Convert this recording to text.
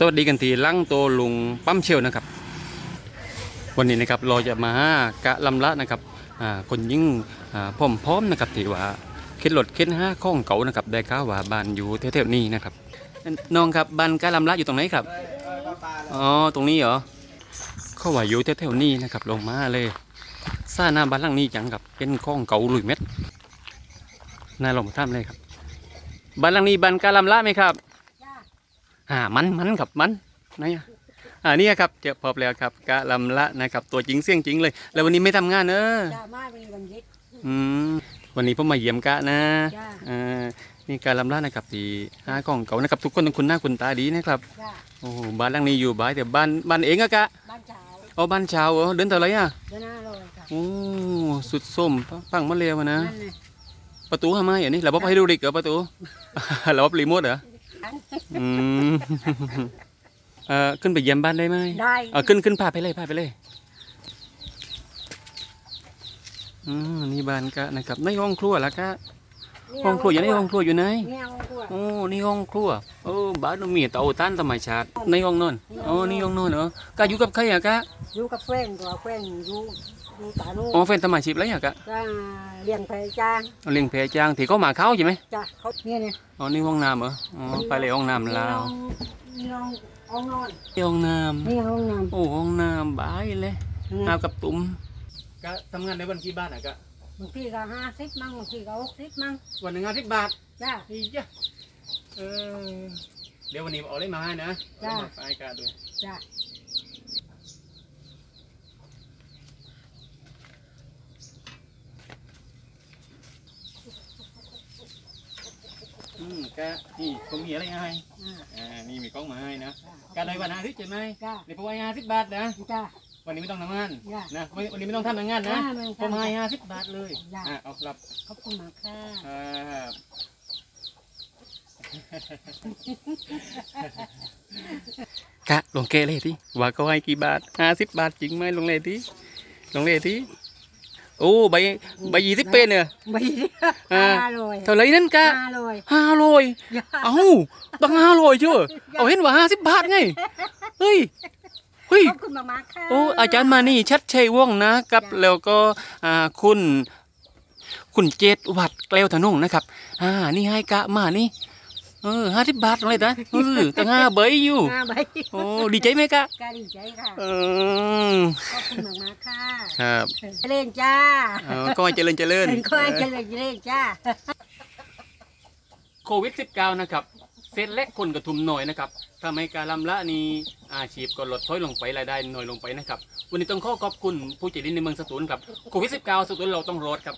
สวัสดีกันทีลั่งโตลุงปั๊มเชลนะครับ วันนี้นะครับเราจะมากะลำละนะครับคนยิ่งอ่าพร้อมนะครับที่ว่าเข็นรถเข็นห้าข้องเก่านะครับได้ข่าวว่าบ้านอยู่แถวๆนี้นะครับน้องครับบ้านกะลำละอยู่ตรงไหนครับอ๋อตรงนี้เหรอเขาว่าอยู่แถวๆนี้นะครับลงมาเลยซ่าหน้าบ้านหลังนี้จังครับเป็นข้องเก่าลุยเม็ดนายลงมาทำเลยครับบ้านหลังนี้บ้านกะลำละไหมครับ อ่ามันมันครับมันไหนอะอ่านี่ครับเจอพบแล้วครับกะลำละนะครับ ตัวจริงเสียงจริงเลย แล้ววันนี้ไม่ทำงานเออจ้ามาเป็นวันยึดอืมวันนี้ผมมาเยี่ยมกะนะจ้าอ่านี่กะลำละนะครับที่หาของเก่านะครับทุกคนต้องคุณหน้าคุณตาดีนะครับจ้าโอ้โหบ้านหลังนี้อยู่บ้านแต่บ้านบ้านเองอะกะบ้านเช้าเอาบ้านชาวเหรอเดินเท่าไหรอะเดินหน้าเลยค่ะโอ้สุดส้มฟังมาเร็วนะนั่นเลยประตูทำไมอันนี้ระบบไฮดรอลิกเหรอประตูระบบรีโมทเหรอ อันอืมเอ่อขึ้นไปเยี่ยมบ้านได้ไหมได้เออขึ้นขึ้นพาไปเลยพาไปเลยอืมนี่บ้านกะนะครับในห้องครัวแล้วกะห้องครัวอยู่ในห้องครัวอยู่ไหนเนี่ยห้องครัวโอ้นี่ห้องครัวโอ้บ้านมีเตาต้านธรรมชาติในห้องนอนอ๋อนี่ห้องนอนเหรอกะอยู่กับใครอะกะอยู่กับแฟนตัวแฟนอยู่ อยู่ตาโน่อ๋อแฟนสมาชิกอะไรอะกะก็เลี้ยงแพจ้างเลี้ยงแพะจ้างที่เขาหมาเขาใช่ไหมจ้าเขาเนี่ยเนี่ยอ๋อนี่ห้องน้ำเหรออ๋อไปเลยห้องน้ำลาวนี่น้องห้องนอนนี่ห้องน้นี่ห้องน้ำโอ้ห้องน้ำบายเลยำอาบกับตุ้มกะทำงานในวันกี่บาทอะกะบางทีก็ห้าสิบมั่งบางทีก็หกสิบมั่งวันหนึ่งห้าสิบบาทจ้าอีจ้ะเออเดี๋ยววันนี้เอาอะไรมาให้นะจ้ะเอามาฝากกาด้วยจ้า มกะนี่ผมมีอะไรให้อ่าอ่านี่มีกล้องมาให้นะจ้กะได้วันอาทิตย์ใช่ไหมจ้าเดี๋ยวผมให้ห้าสิบบาทนะ จ้า วันนี้ไม่ต้องทำงานจ้ะนะวันวันนี้ไม่ต้องทำงานนะ อ่าไม่ต้องผมทำให้ห้าสิบบาทเลยจ้ะ อ่าเอาครับขอบคุณมากค่ะครับกะลงเกเลยที่ว่าเขาให้กี่บาทห้าสิบบาทจริงไหมลงเลยที่ลงเลยที่ โอ้ใบใบยี่สิบเป็นเนี่ยไม่อ่าห้าเลยเท่าไหรนั่นกะห้าเลยห้าร้อยเอ้าตั้งห้าร้อยเชื่อเอาเห็นว่าห้าสิบบาทไงเฮ้ยเฮ้ยขอบคุณมากๆค่ะโอ้อาจารย์มานี่ชัดชัยว่องนะครับ แล้วก็อ่าคุณ คุณเจตวัดแกล้วถนงนะครับ อ่า นี่ให้กะมานี่ เออห้าสิบบาทอะไรนะเออตั้งห้าใบอยู่ห้าใบโอ้ดีใจไหมกะกาดีใจค่ะเออขอบคุณมากๆค่ะครับเจริญจ้าเออก็ให้เจริญเจริญเป็นค่อยเจริญเจริญจ้าโควิด -19 นะครับเซตและคนกระทุมหน่อยนะครับทำให้การลำละนี้อาชีพก็ลดถอยลงไปรายได้น้อยลงไปนะครับ วันนี้ต้องขอขอบคุณผู้ใจดีในเมืองสตูลครับโควิด -19 สตูลเราต้องรอดครับ